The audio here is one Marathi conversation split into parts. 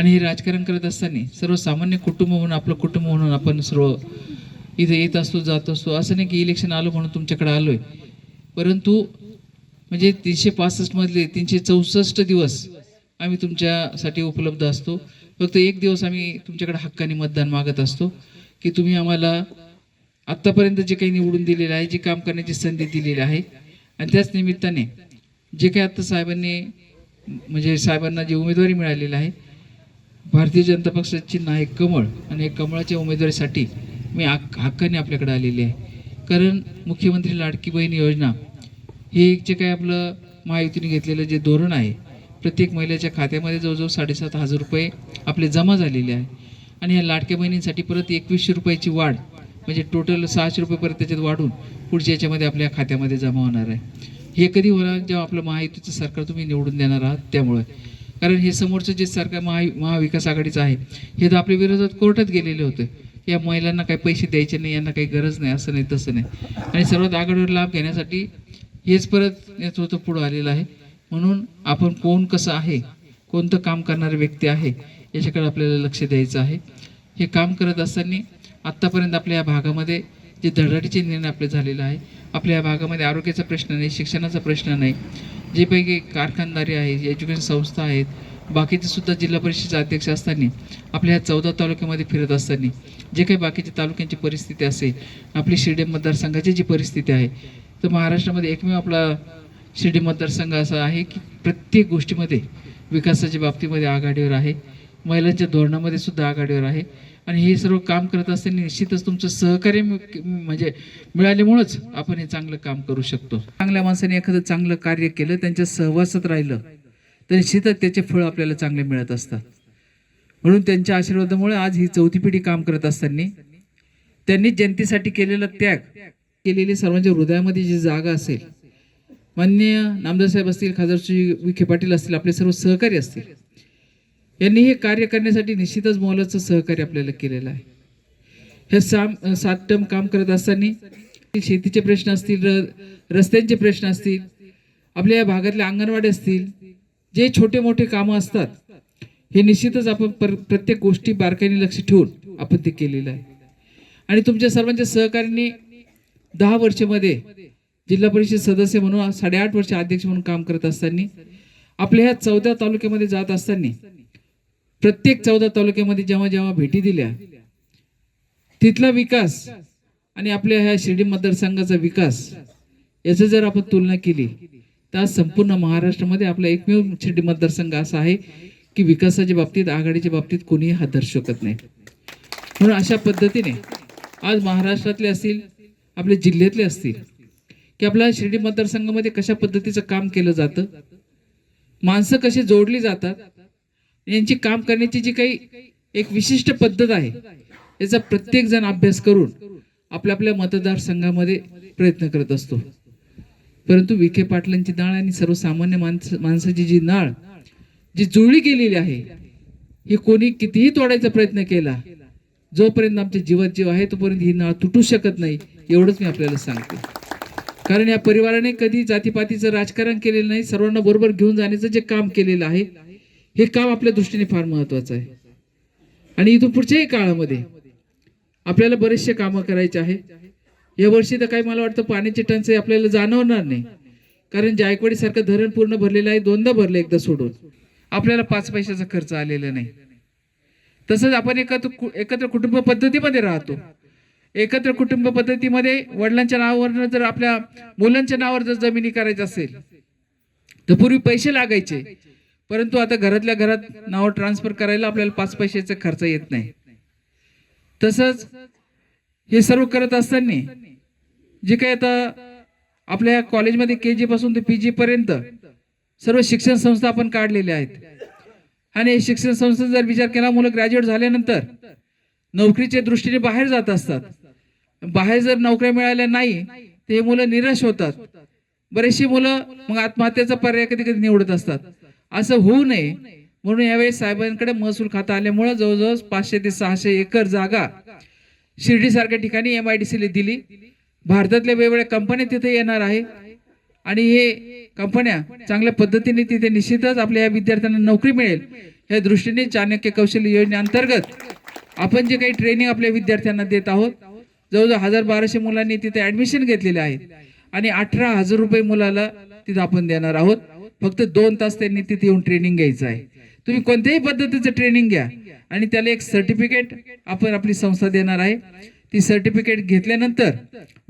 आणि हे राजकारण करत असताना सर्वसामान्य कुटुंब म्हणून आपलं कुटुंब म्हणून आपण सर्व इथे येत असतो जात असतो. असं नाही की इलेक्शन आलो म्हणून तुमच्याकडे आहे परंतु म्हणजे तीनशे पासष्टमधले तीनशे चौसष्ट दिवस आम्ही तुमच्यासाठी उपलब्ध असतो. फक्त एक दिवस आम्ही तुमच्याकडे हक्काने मतदान मागत असतो की तुम्ही आम्हाला आत्तापर्यंत जे काही निवडून दिलेलं आहे जे काम करण्याची संधी दिलेली आहे आणि त्याच निमित्ताने जे काही आत्ता साहेबांनी म्हणजे साहेबांना जी उमेदवारी मिळालेली आहे भारतीय जनता पक्षाची नायक कमळ आणि कमळाच्या उमेदवारीसाठी मी आक हक्काने आपल्याकडे आलेली आहे. कारण मुख्यमंत्री लाडकी बहीण योजना हे एक जे काही आपलं महायुतीने घेतलेलं जे धोरण आहे प्रत्येक महिलेच्या खात्यामध्ये जवळजवळ साडेसात हजार रुपये आपले जमा झालेले आहे. आणि या लाडक्या बहिणींसाठी परत एकवीसशे रुपयाची वाढ म्हणजे टोटल सहाशे रुपये परत त्याच्यात वाढून पुढच्या याच्यामध्ये आपल्या खात्यामध्ये जमा होणार आहे. हे कधी होणार जेव्हा आपलं महायुतीचं सरकार तुम्ही निवडून देणार आहात त्यामुळे. कारण हे समोरचं जे सरकार महा महाविकास आघाडीचं आहे हे तर आपल्या विरोधात कोर्टात गेलेले होते. या महिलांना काही पैसे द्यायचे नाही यांना काही गरज नाही असं नाही तसं नाही. आणि सर्वात आघाडीवर लाभ घेण्यासाठी हेच परत नेतृत्व पुढं आलेलं आहे. म्हणून आपण कोण कसं आहे कोणतं काम करणारे व्यक्ती आहे याच्याकडे आपल्याला लक्ष द्यायचं आहे. हे काम करत असताना आत्तापर्यंत आपल्या या भागामध्ये जे धडाडीचे निर्णय आपले झालेले आहे आपल्या या भागामध्ये आरोग्याचा प्रश्न नाही शिक्षणाचा प्रश्न नाही जे पैकी कारखानदारी आहे एज्युकेशन संस्था आहेत बाकीचे सुद्धा जिल्हा परिषदेचे अध्यक्ष असताना आपल्या ह्या चौदा तालुक्यामध्ये फिरत असताना जे काही बाकीच्या तालुक्यांची परिस्थिती असेल आपली शिर्डी मतदारसंघाची जी परिस्थिती आहे तर महाराष्ट्रामध्ये एकमेव आपला शिर्डी मतदारसंघ असा आहे की प्रत्येक गोष्टीमध्ये विकासाच्या बाबतीमध्ये आघाडीवर आहे महिलांच्या धोरणामध्ये सुद्धा आघाडीवर आहे. आणि हे सर्व काम करत असताना निश्चितच तुमचं सहकार्य म्हणजे मिळाल्यामुळंच आपण हे चांगलं काम करू शकतो. चांगल्या माणसाने एखादं चांगलं कार्य केलं त्यांच्या सहवासात राहिलं तर निश्चितच त्याचे फळ आपल्याला चांगले मिळत असतात. म्हणून त्यांच्या आशीर्वादामुळे आज ही चौथी पिढी काम करत असताना त्यांनी जनतेसाठी केलेला त्याग केलेली सर्वांच्या हृदयामध्ये जी जागा असेल मान्य नामदार साहेब असतील खासदार विखे पाटील असतील आपले सर्व सहकारी असतील यांनी हे कार्य करण्यासाठी निश्चितच मोलाचं सहकार्य आपल्याला केलेलं आहे. हे साम सात टर्म काम करत असताना शेतीचे प्रश्न असतील र रस्त्यांचे प्रश्न असतील आपल्या या भागातल्या अंगणवाडी असतील जे छोटे मोठे कामं असतात हे निश्चितच आपण पर प्रत्येक गोष्टी बारकाईने लक्ष ठेवून आपण ते केलेलं आहे. आणि तुमच्या सर्वांच्या सहकार्याने दहा वर्षामध्ये जिल्हा परिषद सदस्य म्हणून साडेआठ वर्ष अध्यक्ष म्हणून काम करत असताना आपल्या ह्या चौदा तालुक्यामध्ये जात असताना प्रत्येक चौदा तालुक्यामध्ये जेव्हा जेव्हा भेटी दिल्या तिथला विकास आणि आपल्या ह्या शिर्डी मतदारसंघाचा विकास याचं जर आपण तुलना केली तर आज संपूर्ण महाराष्ट्रामध्ये आपला एकमेव शिर्डी मतदारसंघ असा आहे की विकासाच्या बाबतीत आघाडीच्या बाबतीत कोणीही हात धरू शकत नाही. म्हणून अशा पद्धतीने आज महाराष्ट्रातले असतील आपले जिल्ह्यातले असतील की आपल्या शिर्डी मतदारसंघामध्ये कशा पद्धतीचं काम केलं जातं माणसं कशी जोडली जातात यांची काम करण्याची जी काही एक विशिष्ट पद्धत आहे याचा प्रत्येक जण अभ्यास करून आपल्या आपल्या मतदारसंघामध्ये प्रयत्न करत असतो. परंतु विखे पाटलांची नाळ आणि सर्वसामान्य माणसं माणसाची जी नाळ जी जुळली गेलेली आहे ही कोणी कितीही तोडायचा प्रयत्न केला जोपर्यंत आमच्या जीवात जीव आहे तोपर्यंत ही नाळ तुटू शकत नाही एवढंच मी आपल्याला सांगते. कारण या परिवाराने कधी जातीपातीचं राजकारण केलेलं नाही सर्वांना बरोबर घेऊन जाण्याचं जे काम केलेलं आहे हे काम आपल्या दृष्टीने फार महत्वाचं आहे. आणि इथून पुढच्याही काळामध्ये आपल्याला बरेचसे कामं करायचे आहे. या वर्षी तर काही मला वाटतं पाण्याची टंचाई आपल्याला जाणवणार नाही. कारण जायकवाडी सारखं धरण पूर्ण भरलेलं आहे. दोनदा भरलं एकदा सोडून. आपल्याला पाच पैशाचा खर्च आलेला नाही. तसंच आपण एकत्र कु- एकत्र कुटुंब पद्धतीमध्ये राहतो. एकत्र कुटुंब पद्धतीमध्ये वडिलांच्या नावावर जर आपल्या मुलांच्या नावावर जर जमिनी करायचं असेल तर पूर्वी पैसे लागायचे. परंतु आता घरातल्या घरात नावं ट्रान्सफर करायला आपल्याला पाच पैशाचा खर्च येत नाही. तसंच हे सर्व करत असताना जे काही आता आपल्या कॉलेजमध्ये के जी पासून ते पी जी पर्यंत सर्व शिक्षण संस्था आपण काढलेल्या आहेत. आणि शिक्षण संस्थेचा जर विचार केला मुलं ग्रॅज्युएट झाल्यानंतर नोकरीच्या दृष्टीने बाहेर जात असतात. बाहेर जर नोकऱ्या मिळाल्या नाही तर हे मुलं निराश होतात. बरेचशी मुलं मग आत्महत्येचा पर्याय कधी कधी निवडत असतात. असं होऊ नये. म्हणून यावेळी साहेबांकडे महसूल खातं आल्यामुळं जवळजवळ पाचशे ते सहाशे एकर जागा शिर्डीसारख्या ठिकाणी एम आय डी सीला दिली. भारतातल्या वेगवेगळ्या कंपन्या तिथे येणार आहे. आणि हे कंपन्या चांगल्या पद्धतीने तिथे निश्चितच आपल्या या विद्यार्थ्यांना नोकरी मिळेल. या दृष्टीने चाणक्य कौशल्य योजनेअंतर्गत आपण जे काही ट्रेनिंग आपल्या विद्यार्थ्यांना देत आहोत जवळजवळ हजार बाराशे मुलांनी तिथे ऍडमिशन घेतलेले आहे आणि अठरा हजार रुपये मुलाला तिथं आपण देणार आहोत. फक्त दोन तास त्यांनी तिथे येऊन ट्रेनिंग घ्यायचं आहे. तुम्ही कोणत्याही पद्धतीचं ट्रेनिंग घ्या. आणि त्याला एक सर्टिफिकेट आपण आपली संस्था देणार आहे. ती सर्टिफिकेट घेतल्यानंतर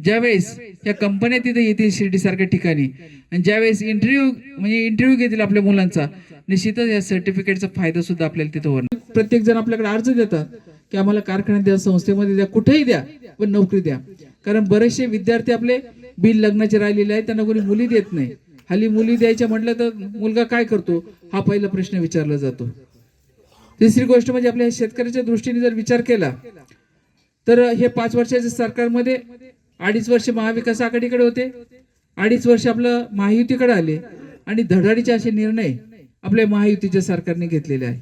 ज्यावेळेस या कंपन्या तिथे येतील शिर्डी सारख्या ठिकाणी आणि ज्यावेळेस इंटरव्ह्यू म्हणजे इंटरव्ह्यू घेतील आपल्या मुलांचा निश्चितच या सर्टिफिकेटचा फायदा सुद्धा आपल्याला तिथे होणार. प्रत्येक जण आपल्याकडे अर्ज देतात की आम्हाला कारखान्यात द्या संस्थेमध्ये द्या कुठेही द्या पण नोकरी द्या. कारण बरेचसे विद्यार्थी आपले बिल लग्नाचे राहिलेले आहेत त्यांना कोणी मुली देत नाही. हल्ली मुली द्यायच्या म्हटलं तर मुलगा काय करतो? हा पहिला प्रश्न विचारला जातो. तिसरी गोष्ट म्हणजे आपल्या शेतकऱ्याच्या दृष्टीने जर विचार केला तर हे पाच वर्षाच्या सरकारमध्ये अडीच वर्ष महाविकास आघाडीकडे होते अडीच वर्ष आपलं महायुतीकडे आले आणि धडाडीचे असे निर्णय आपल्या महायुतीच्या सरकारने घेतलेले आहे.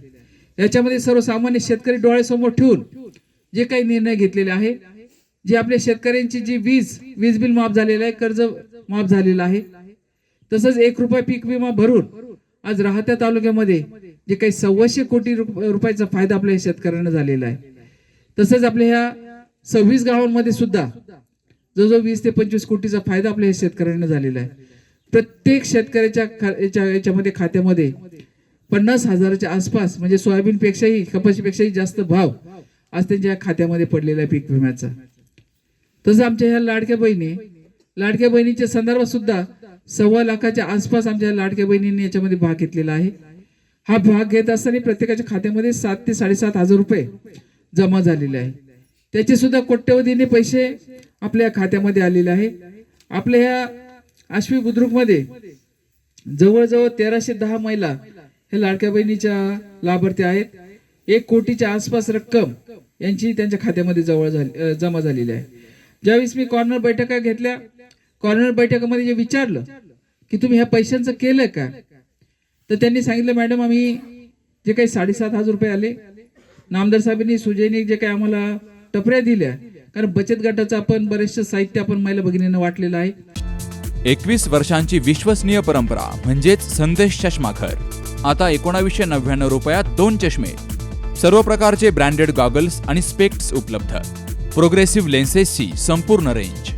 याच्यामध्ये सर्वसामान्य शेतकरी डोळ्यासमोर ठेवून जे काही निर्णय घेतलेले आहे जे आपल्या शेतकऱ्यांची जी वीज वीज बिल माफ झालेलं आहे कर्ज माफ झालेलं आहे तसंच एक रुपये पीक विमा भरून आज राहत्या तालुक्यामध्ये जे काही सव्वाशे कोटी रुपयाचा फायदा आपल्या शेतकऱ्यांना झालेला आहे. तसंच आपल्या ह्या सव्वीस गावांमध्ये सुद्धा जवळजवळ वीस ते पंचवीस कोटीचा फायदा आपल्या शेतकऱ्यांना झालेला आहे. प्रत्येक शेतकऱ्याच्या याच्या- याच्यामध्ये खात्यामध्ये पन्नास हजाराच्या आसपास म्हणजे सोयाबीन पेक्षाही कपाशीपेक्षाही जास्त भाव आज त्यांच्या खात्यामध्ये पडलेला आहे पीक विम्याचा. तसं आमच्या ह्या लाडक्या बहिणी लाडक्या बहिणीच्या संदर्भात सुद्धा सव्वा लाखाच्या आसपास आमच्या लाडक्या बहिणींनी याच्यामध्ये भाग घेतलेला आहे. हा भाग घेत असताना प्रत्येकाच्या खात्यामध्ये सात ते साडेसात हजार रुपये जमा झालेले आहे. त्याचे सुद्धा कोट्यवधीने पैसे आपल्या खात्यामध्ये आलेले आहे. आपल्या ह्या आश्वी बुद्रुकमध्ये जवळजवळ तेराशे दहा महिला हे लाडक्या बहिणीच्या लाभार्थी आहेत. एक कोटीच्या आसपास रक्कम यांची त्यांच्या खात्यामध्ये जवळ झाली जमा झालेली आहे. ज्यावेळेस मी कॉर्नर बैठका घेतल्या कॉर्नर बैठकामध्ये जे विचारलं की तुम्ही ह्या पैशांचं केलं का? तर त्यांनी सांगितलं मॅडम आम्ही जे काही साडेसात हजार रुपये आले नामदार साहेबांनी सुजयनी जे काही आम्हाला टपऱ्या दिल्या कारण बचत गटाचं आपण बरेचसे साहित्य आपण महिला भगिनींना वाटलेलं आहे. एकवीस वर्षांची विश्वसनीय परंपरा म्हणजेच संदेश चष्माघर. आता एकोणावीसशे नव्याण्णव रुपयात दोन चष्मे. सर्व प्रकारचे ब्रँडेड गॉगल्स आणि स्पेक्ट्स उपलब्ध. प्रोग्रेसिव्ह लेन्सेसची संपूर्ण रेंज.